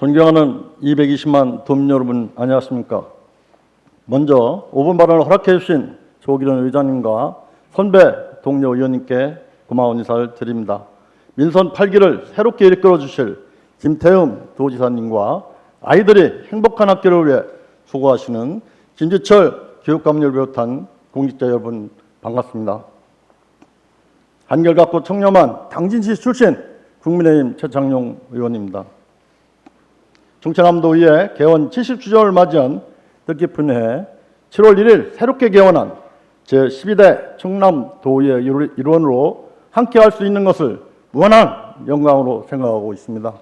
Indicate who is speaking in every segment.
Speaker 1: 존경하는 220만 도민 여러분 안녕하십니까? 먼저 5분 발언을 허락해 주신 조기련 의장님과 선배 동료 의원님께 고마운 인사를 드립니다. 민선 8기를 새롭게 이끌어 주실 김태흠 도지사님과 아이들이 행복한 학교를 위해 수고하시는 김지철 교육감님을 비롯한 공직자 여러분 반갑습니다. 한결같고 청렴한 당진시 출신 국민의힘 최창용 의원입니다. 충청남도의회 개원 70주년을 맞이한 뜻깊은 해 7월 1일 새롭게 개원한 제12대 충남도의회 일원으로 함께할 수 있는 것을 무한한 영광으로 생각하고 있습니다.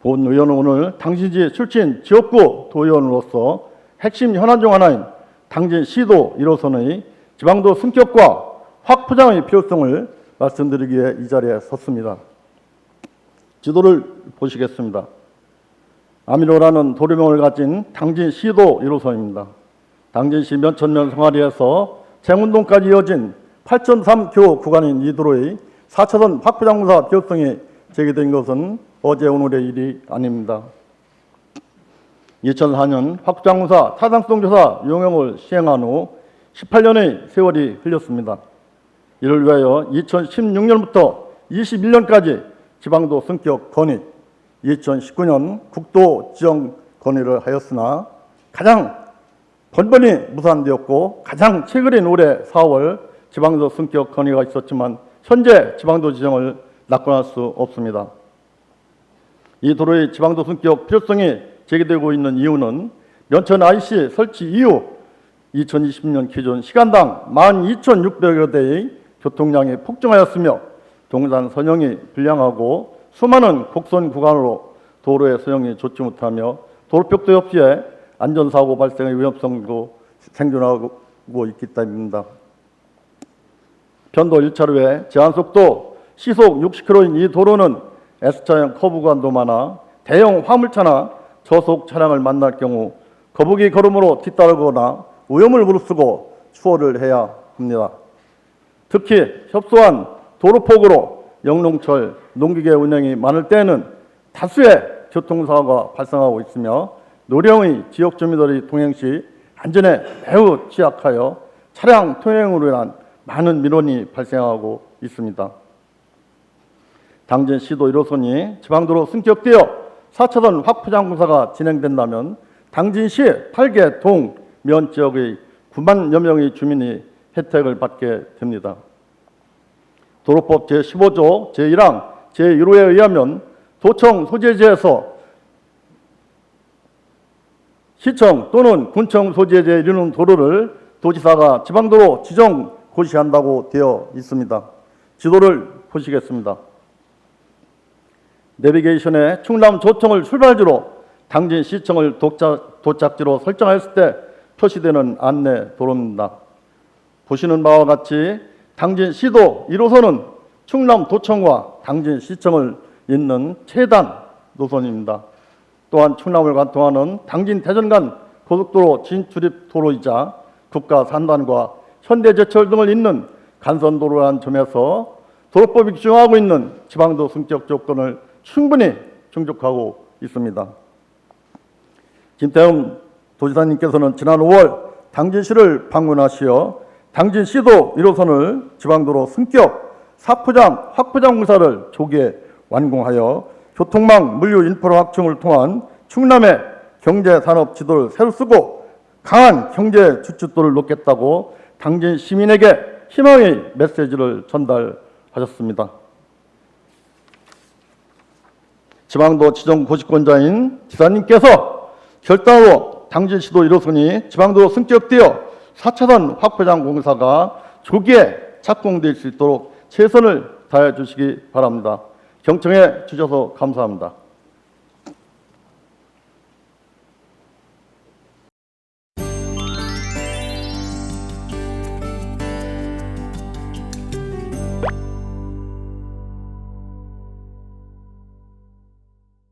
Speaker 1: 본 의원은 오늘 당신지 출신 지역구 도의원으로서 핵심 현안 중 하나인 당진 시도 1호선의 지방도 승격과 확 포장의 필요성을 말씀드리기 위해 이 자리에 섰습니다. 지도를 보시겠습니다. 아미로라는 도로명을 가진 당진 시도 1호선입니다. 당진시 면천면 성화리에서 쟁운동까지 이어진 8.3km 구간인 이 도로의 4차선 확포장공사 필요성이 제기된 것은 어제 오늘의 일이 아닙니다. 2004년 확장공사 타당성 조사 용역을 시행한 후 18년의 세월이 흘렸습니다. 이를 위하여 2016년부터 21년까지 지방도 승격 건의, 2019년 국도 지정 건의를 하였으나 가장 번번이 무산되었고 가장 최근인 올해 4월 지방도 승격 건의가 있었지만 현재 지방도 지정을 낙관할 수 없습니다. 이 도로의 지방도 승격 필요성이 제기되고 있는 이유는 면천 IC 설치 이후 2020년 기준 시간당 12,600여 대의 교통량이 폭증하였으며 동산 선형이 불량하고 수많은 곡선 구간으로 도로의 선형이 좋지 못하며 도로벽도 없이에 안전사고 발생의 위험성도 생존하고 있기 때문입니다. 편도 1차로에 제한속도 시속 60km인 이 도로는 S차형 커브 구간도 많아 대형 화물차나 저속 차량을 만날 경우 거북이 걸음으로 뒤따르거나 위험을 무릅쓰고 추월을 해야 합니다. 특히 협소한 도로폭으로 영농철 농기계 운행이 많을 때에는 다수의 교통사고가 발생하고 있으며 노령의 지역 주민들의 통행 시 안전에 매우 취약하여 차량 통행으로 인한 많은 민원이 발생하고 있습니다. 당진 시도 1호선이 지방도로 승격되어 4차선 확포장 공사가 진행된다면 당진시 8개 동, 면 지역의 9만여 명의 주민이 혜택을 받게 됩니다. 도로법 제15조 제1항 제1호에 의하면 도청 소재지에서 시청 또는 군청 소재지에 이르는 도로를 도지사가 지방도로 지정 고시한다고 되어 있습니다. 지도를 보시겠습니다. 내비게이션에 충남 조청을 출발지로 당진 시청을 도착, 도착지로 설정했을 때 표시되는 안내 도로입니다. 보시는 바와 같이 당진 시도 1호선은 충남 도청과 당진 시청을 잇는 최단 노선입니다. 또한 충남을 관통하는 당진 대전 간 고속도로 진출입 도로이자 국가 산단과 현대제철 등을 잇는 간선도로라는 점에서 도로법이 규정하고 있는 지방도 승격 조건을 충분히 충족하고 있습니다. 김태형 도지사님께서는 지난 5월 당진시를 방문하시어 당진 시도 1호선을 지방도로 승격 사포장 확포장 공사를 조기에 완공하여 교통망 물류 인프라 확충을 통한 충남의 경제 산업 지도를 새로 쓰고 강한 경제 주춧돌을 놓겠다고 당진 시민에게 희망의 메시지를 전달하셨습니다. 지방도 지정 고시권자인 지사님께서 결단으로 당진시도 1호선이 지방도로 승격되어 4차선 확포장 공사가 조기에 착공될 수 있도록 최선을 다해 주시기 바랍니다. 경청해 주셔서 감사합니다.